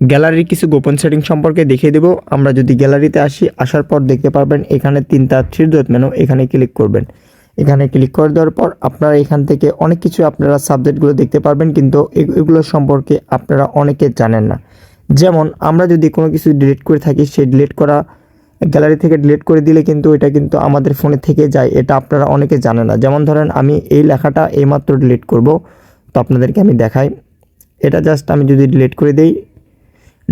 গ্যালারির কিছু গোপন সেটিং সম্পর্কে দেখিয়ে দেবো। আমরা যদি গ্যালারিতে আসি, আসার পর দেখতে পারবেন এখানে তিনটা থ্রি ডট মেনু এখানে ক্লিক করবেন। এখানে ক্লিক করে দেওয়ার পর আপনারা এখান থেকে অনেক কিছু আপনারা সাবজেক্টগুলো দেখতে পারবেন, কিন্তু এগুলো সম্পর্কে আপনারা অনেকে জানেন না। যেমন আমরা যদি কোনো কিছু ডিলিট করে থাকি, সেই ডিলিট করা গ্যালারি থেকে ডিলিট করে দিলে কিন্তু এটা কিন্তু আমাদের ফোনে থেকে যায়, এটা আপনারা অনেকে জানেন না। যেমন ধরেন আমি এই লেখাটা এইমাত্র ডিলিট করব, তো আপনাদেরকে আমি দেখাই। এটা জাস্ট আমি যদি ডিলিট করে দিই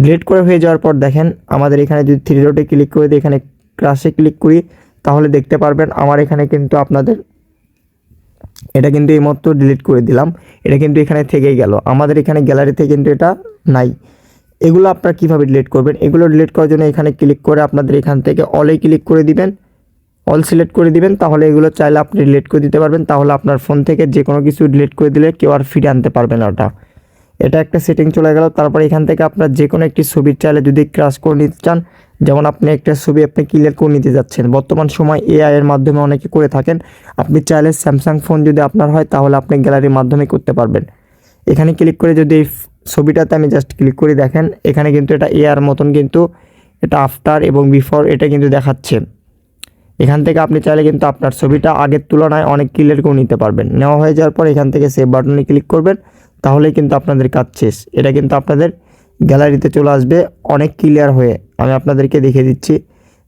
ডিলিট করে হয়ে যাওয়ার পর দেখেন আমাদের এখানে যদি থ্রি ডটে ক্লিক করে দিই এখানে ক্রাশে ক্লিক করি, তাহলে দেখতে পারবেন আমার এখানে কিন্তু আপনাদের এটা কিন্তু এইমাত্র ডিলিট করে দিলাম। এটা কিন্তু এখানে থেকেই গেল। আমাদের এখানে গ্যালারিতে কিন্তু এটা নাই। এগুলো আপনারা কীভাবে ডিলিট করবেন? এগুলো ডিলিট করার জন্য এখানে ক্লিক করে আপনাদের এখান থেকে অলে ক্লিক করে দিবেন। অল সিলেক্ট করে দিবেন, তাহলে এগুলো চাইলে আপনি ডিলিট করে দিতে পারবেন। তাহলে আপনার ফোন থেকে যে কোনো কিছু ডিলিট করে দিলে কেউ আর ফিরে আনতে পারবে না ওটা। এটা একটা সেটিং চলে গেল। তারপর এখান থেকে আপনার যে কোনো একটি ছবির চাইলে যদি ক্রাশ করে নিতে চান, যেমন আপনি একটা ছবি আপনি ক্লিয়ার করে নিতে যাচ্ছেন। বর্তমান সময় এআই এর মাধ্যমে অনেকে করে থাকেন। আপনি চাইলে স্যামসাং ফোন যদি আপনার হয়, তাহলে আপনি গ্যালারির মাধ্যমে করতে পারবেন। এখানে ক্লিক করে যদি এই ছবিটাতে আমি জাস্ট ক্লিক করে দেখেন, এখানে কিন্তু এটা এআর মতন কিন্তু এটা আফটার এবং বিফোর এটা কিন্তু দেখাচ্ছে। এখান থেকে আপনি চাইলে কিন্তু আপনার ছবিটা আগের তুলনায় অনেক ক্লিয়ার করে নিতে পারবেন। নেওয়া হয়ে যাওয়ার পর এখান থেকে সেভ বাটনে ক্লিক করবেন। তাহলেই কিন্তু আপনাদের কাজ শেষ। এটা কিন্তু আপনাদের গ্যালারিতে চলে আসবে অনেক ক্লিয়ার হয়ে। আমি আপনাদেরকে দেখিয়ে দিচ্ছি।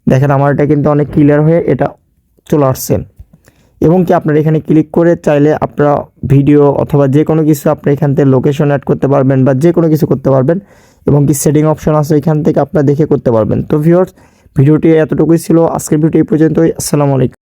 দেখেন, আমার এটা কিন্তু অনেক ক্লিয়ার হয়ে এটা চলে আসছে। এবং কি আপনারা এখানে ক্লিক করে চাইলে আপনারা ভিডিও অথবা যে কোনো কিছু আপনি এখান থেকে লোকেশন অ্যাড করতে পারবেন বা যে কোনো কিছু করতে পারবেন। এবং কি সেটিং অপশন আছে এখান থেকে আপনারা দেখে করতে পারবেন। তো ভিউয়ার্স ভিডিওটি এতটুকুই ছিল। আজকের ভিডিও এই পর্যন্তই। আসসালামু আলাইকুম।